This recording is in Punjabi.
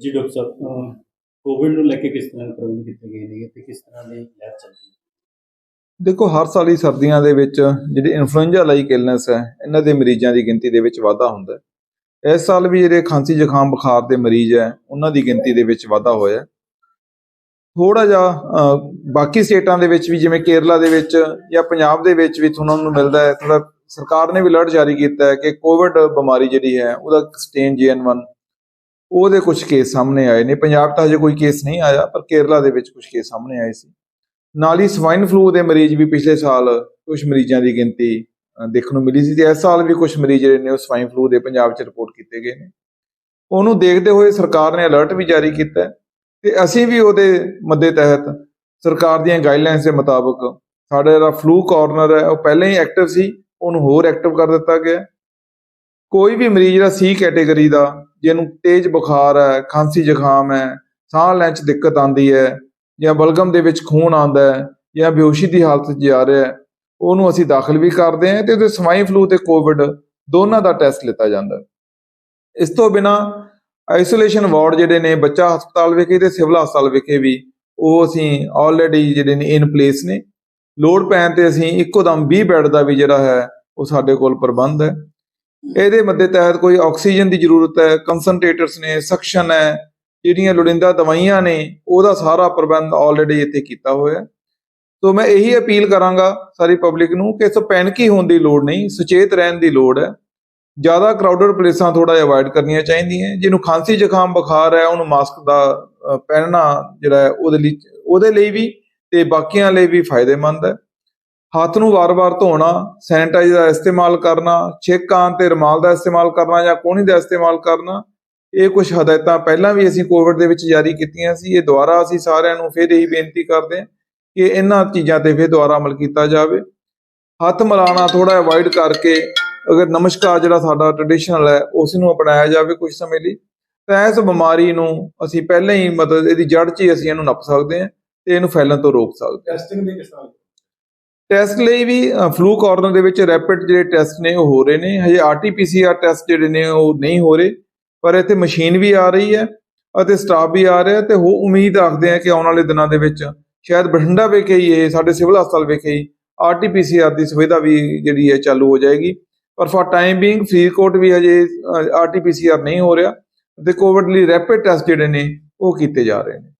ਜੀ ਡਾਕਟਰ ਸਾਹਿਬ ਕੋਵਿਡ ਨੂੰ ਲੈ ਕੇ ਕਿਸ ਤਰ੍ਹਾਂ ਪ੍ਰਬੰਧ ਕੀਤੇ ਗਏ ਨੇ ਤੇ ਕਿਸ ਤਰ੍ਹਾਂ ਦੀ ਲੈਬ ਚੱਲ ਦੇਖੋ, ਹਰ ਸਾਲ ਹੀ ਸਰਦੀਆਂ ਦੇ ਵਿੱਚ ਜਿਹੜੀ ਇਨਫਲੂਐਂਜ਼ਾ ਲਾਈਕ ਇਲਨੈਸ ਹੈ, ਇਹਨਾਂ ਦੇ ਮਰੀਜ਼ਾਂ ਦੀ ਗਿਣਤੀ ਦੇ ਵਿੱਚ ਵਾਧਾ ਹੁੰਦਾ ਹੈ। ਇਸ ਸਾਲ ਵੀ ਜਿਹੜੇ ਖਾਂਸੀ ਜ਼ੁਕਾਮ ਬੁਖਾਰ ਦੇ ਮਰੀਜ਼ ਹੈ, ਉਹਨਾਂ ਦੀ ਗਿਣਤੀ ਦੇ ਵਿੱਚ ਵਾਧਾ ਹੋਇਆ ਥੋੜਾ ਜਿਹਾ ਬਾਕੀ ਸਟੇਟਾਂ ਦੇ ਵਿੱਚ ਵੀ, ਜਿਵੇਂ ਕੇਰਲਾ ਦੇ ਵਿੱਚ ਜਾਂ ਪੰਜਾਬ ਦੇ ਵਿੱਚ ਵੀ ਤੁਹਾਨੂੰ ਨੂੰ ਮਿਲਦਾ ਹੈ। ਥੋੜਾ ਸਰਕਾਰ ਨੇ ਵੀ ਅਲਰਟ ਜਾਰੀ ਕੀਤਾ ਹੈ ਕਿ ਕੋਵਿਡ ਬਿਮਾਰੀ ਜਿਹੜੀ ਹੈ, ਉਹਦਾ ਸਟੇਨ JN1 ਉਹਦੇ ਕੁਝ ਕੇਸ ਸਾਹਮਣੇ ਆਏ ਨੇ। ਪੰਜਾਬ ਤਾਂ ਹਜੇ ਕੋਈ ਕੇਸ ਨਹੀਂ ਆਇਆ, ਪਰ ਕੇਰਲਾ ਦੇ ਵਿੱਚ ਕੁਝ ਕੇਸ ਸਾਹਮਣੇ ਆਏ ਸੀ। ਨਾਲ ਹੀ ਸਵਾਈਨ ਫਲੂ ਦੇ ਮਰੀਜ਼ ਵੀ ਪਿਛਲੇ ਸਾਲ ਕੁਝ ਮਰੀਜ਼ਾਂ ਦੀ ਗਿਣਤੀ ਦੇਖਣ ਨੂੰ ਮਿਲੀ ਸੀ ਤੇ ਇਸ ਸਾਲ ਵੀ ਕੁਝ ਮਰੀਜ਼ ਜਿਹੜੇ ਨੇ ਉਹ ਸਵਾਈਨ ਫਲੂ ਦੇ ਪੰਜਾਬ 'ਚ ਰਿਪੋਰਟ ਕੀਤੇ ਗਏ ਨੇ। ਉਹਨੂੰ ਦੇਖਦੇ ਹੋਏ ਸਰਕਾਰ ਨੇ ਅਲਰਟ ਵੀ ਜਾਰੀ ਕੀਤਾ ਹੈ ਤੇ ਅਸੀਂ ਵੀ ਉਹਦੇ ਮੱਦੇ ਤਹਿਤ ਸਰਕਾਰ ਦੀਆਂ ਗਾਈਡਲਾਈਨਸ ਦੇ ਮੁਤਾਬਕ ਸਾਡਾ ਜਿਹੜਾ ਫਲੂ ਕਾਰਨਰ ਹੈ, ਉਹ ਪਹਿਲਾਂ ਹੀ ਐਕਟਿਵ ਸੀ, ਉਹਨੂੰ ਹੋਰ ਐਕਟਿਵ ਕਰ ਦਿੱਤਾ ਗਿਆ। ਕੋਈ ਵੀ ਮਰੀਜ਼ ਜਿਹੜਾ ਸੀ ਕੈਟੇਗਰੀ ਦਾ, ਜਿਹਨੂੰ ਤੇਜ਼ ਬੁਖਾਰ ਹੈ, ਖਾਂਸੀ ਜ਼ੁਕਾਮ ਹੈ, ਸਾਹ ਲੈਣ 'ਚ ਦਿੱਕਤ ਆਉਂਦੀ ਹੈ ਜਾਂ ਬਲਗਮ ਦੇ ਵਿੱਚ ਖੂਨ ਆਉਂਦਾ ਹੈ ਜਾਂ ਬੇਹੋਸ਼ੀ ਦੀ ਹਾਲਤ 'ਚ ਜਾ ਰਿਹਾ ਹੈ, ਉਹਨੂੰ ਅਸੀਂ ਦਾਖਲ ਵੀ ਕਰਦੇ ਹਾਂ ਤੇ ਉਹਦੇ ਸਵਾਈਨ ਫਲੂ ਤੇ ਕੋਵਿਡ ਦੋਨਾਂ ਦਾ ਟੈਸਟ ਲਿੱਤਾ ਜਾਂਦਾ ਇਸ ਤੋਂ ਬਿਨਾ ਆਈਸੋਲੇਸ਼ਨ ਵਾਰਡ ਜਿਹੜੇ ਨੇ, ਬੱਚਾ ਹਸਪਤਾਲ ਵਿਖੇ ਤੇ ਸਿਵਲ ਹਸਪਤਾਲ ਵਿਖੇ ਵੀ, ਉਹ ਅਸੀਂ ਆਲਰੇਡੀ ਜਿਹੜੇ ਨੇ ਇਨ ਪਲੇਸ ਨੇ। ਲੋਡ ਪੈਣ ਤੇ ਅਸੀਂ ਇੱਕੋ ਦਮ 20 ਬੈੱਡ ਦਾ ਵੀ ਜਿਹੜਾ ਹੈ, ਉਹ ਸਾਡੇ ਕੋਲ ਪ੍ਰਬੰਧ ਹੈ। ਇਹਦੇ ਮੱਦੇ ਤਹਿਤ ਕੋਈ ਆਕਸੀਜਨ ਦੀ ਜ਼ਰੂਰਤ ਹੈ ਕੰਸਨਟ੍ਰੇਟਰਸ ਨੇ ਸਕਸ਼ਨ ਹੈ, ਜਿਹੜੀਆਂ ਲੋੜੀਂਦਾ ਦਵਾਈਆਂ ਨੇ, ਉਹਦਾ ਸਾਰਾ ਪ੍ਰਬੰਧ ਆਲਰੇਡੀ ਇੱਥੇ ਕੀਤਾ ਹੋਇਆ। ਸੋ ਮੈਂ ਇਹੀ ਅਪੀਲ ਕਰਾਂਗਾ ਸਾਰੀ ਪਬਲਿਕ ਨੂੰ ਕਿ ਇਸ ਪੈਨਿਕੀ ਹੋਣ ਦੀ ਲੋੜ ਨਹੀਂ, ਸੁਚੇਤ ਰਹਿਣ ਦੀ ਲੋੜ ਹੈ। ਜ਼ਿਆਦਾ ਕਰਾਊਡਡ ਪਲੇਸਾਂ ਥੋੜਾ ਜਿਹਾ ਅਵਾਇਡ ਕਰਨੀਆਂ ਚਾਹੀਦੀਆਂ ਜਿਹਨੂੰ ਖਾਂਸੀ ਜ਼ੁਕਾਮ ਬੁਖਾਰ ਹੈ, ਉਹਨੂੰ ਮਾਸਕ ਦਾ ਪਹਿਨਣਾ ਜਿਹੜਾ ਹੈ, ਉਹਦੇ ਲਈ ਉਹਦੇ ਲਈ ਵੀ ਤੇ ਬਾਕੀਆਂ ਲਈ ਵੀ ਫਾਇਦੇਮੰਦ ਹੈ। ਹੱਥ ਨੂੰ ਵਾਰ-ਵਾਰ ਧੋਣਾ ਸੈਨੀਟਾਈਜ਼ਰ ਦਾ ਇਸਤੇਮਾਲ ਕਰਨਾ, ਛਿੱਕ ਆਉਣ ਤੇ ਰੁਮਾਲ ਦਾ ਇਸਤੇਮਾਲ ਕਰਨਾ ਜਾਂ ਕੋਹਣੀ ਦਾ ਇਸਤੇਮਾਲ ਕਰਨਾ, ਇਹ ਕੁਝ ਹਦਾਇਤਾਂ ਪਹਿਲਾਂ ਵੀ ਅਸੀਂ ਕੋਵਿਡ ਦੇ ਵਿੱਚ ਜਾਰੀ ਕੀਤੀਆਂ ਸੀ। ਇਹ ਦੁਬਾਰਾ ਅਸੀਂ ਸਾਰਿਆਂ ਨੂੰ ਫਿਰ ਇਹੀ ਬੇਨਤੀ ਕਰਦੇ ਹਾਂ ਕਿ ਇਹਨਾਂ ਚੀਜ਼ਾਂ ਤੇ ਫਿਰ ਦੁਬਾਰਾ ਅਮਲ ਕੀਤਾ ਜਾਵੇ। ਹੱਥ ਮਿਲਾਣਾ ਥੋੜਾ ਅਵੋਇਡ ਕਰਕੇ ਅਗਰ ਨਮਸਕਾਰ ਜਿਹੜਾ ਸਾਡਾ ਟ੍ਰੈਡੀਸ਼ਨਲ ਹੈ ਉਸ ਨੂੰ ਅਪਣਾਇਆ ਜਾਵੇ ਕੁਝ ਸਮੇਂ ਲਈ ਤਾਂ ਇਸ ਬਿਮਾਰੀ ਨੂੰ ਅਸੀਂ ਪਹਿਲਾਂ ਹੀ ਮਤਲਬ ਇਹਦੀ ਜੜ 'ਚ ਹੀ ਅਸੀਂ ਇਹਨੂੰ ਨੱਪ ਸਕਦੇ ਹਾਂ ਤੇ ਇਹਨੂੰ ਫੈਲਣ ਤੋਂ ਰੋਕ ਸਕਦੇ ਹਾਂ। ਟੈਸਟਿੰਗ ਦੇ ਕਿਸ ਤਰ੍ਹਾਂ ਟੈਸਟ ਲਈ ਵੀ ਫਲੂ ਕਾਰਨਰ ਦੇ ਵਿੱਚ ਰੈਪਿਡ ਜਿਹੜੇ ਟੈਸਟ ਨੇ ਉਹ ਹੋ ਰਹੇ ਨੇ। ਹਜੇ ਆਰਟੀਪੀਸੀਆਰ ਟੈਸਟ ਜਿਹੜੇ ਨੇ ਉਹ ਨਹੀਂ ਹੋ ਰਹੇ ਪਰ ਇੱਥੇ ਮਸ਼ੀਨ ਵੀ ਆ ਰਹੀ ਹੈ ਅਤੇ ਸਟਾਫ ਵੀ ਆ ਰਿਹਾ ਤੇ ਉਹ ਉਮੀਦ ਰੱਖਦੇ ਆ ਕਿ ਆਉਣ ਵਾਲੇ ਦਿਨਾਂ ਦੇ ਵਿੱਚ ਸ਼ਾਇਦ ਬਠਿੰਡਾ ਵਿਖੇ ਹੀ ਇਹ ਸਾਡੇ ਸਿਵਲ ਹਸਪਤਾਲ ਵਿਖੇ ਹੀ ਆਰਟੀਪੀਸੀਆਰ ਦੀ ਸੁਵਿਧਾ ਵੀ ਜਿਹੜੀ ਹੈ ਚਾਲੂ ਹੋ ਜਾਏਗੀ। ਪਰ ਫॉर ਟਾਈਮ ਬੀਇੰਗ ਫਰੀਦਕੋਟ ਵੀ ਹਜੇ ਆਰਟੀਪੀਸੀਆਰ ਨਹੀਂ ਹੋ ਰਿਹਾ। ਤੇ ਕੋਵਿਡ ਲਈ ਰੈਪਿਡ ਟੈਸਟ ਜਿਹੜੇ ਨੇ, ਉਹ ਕੀਤੇ ਜਾ ਰਹੇ ਨੇ।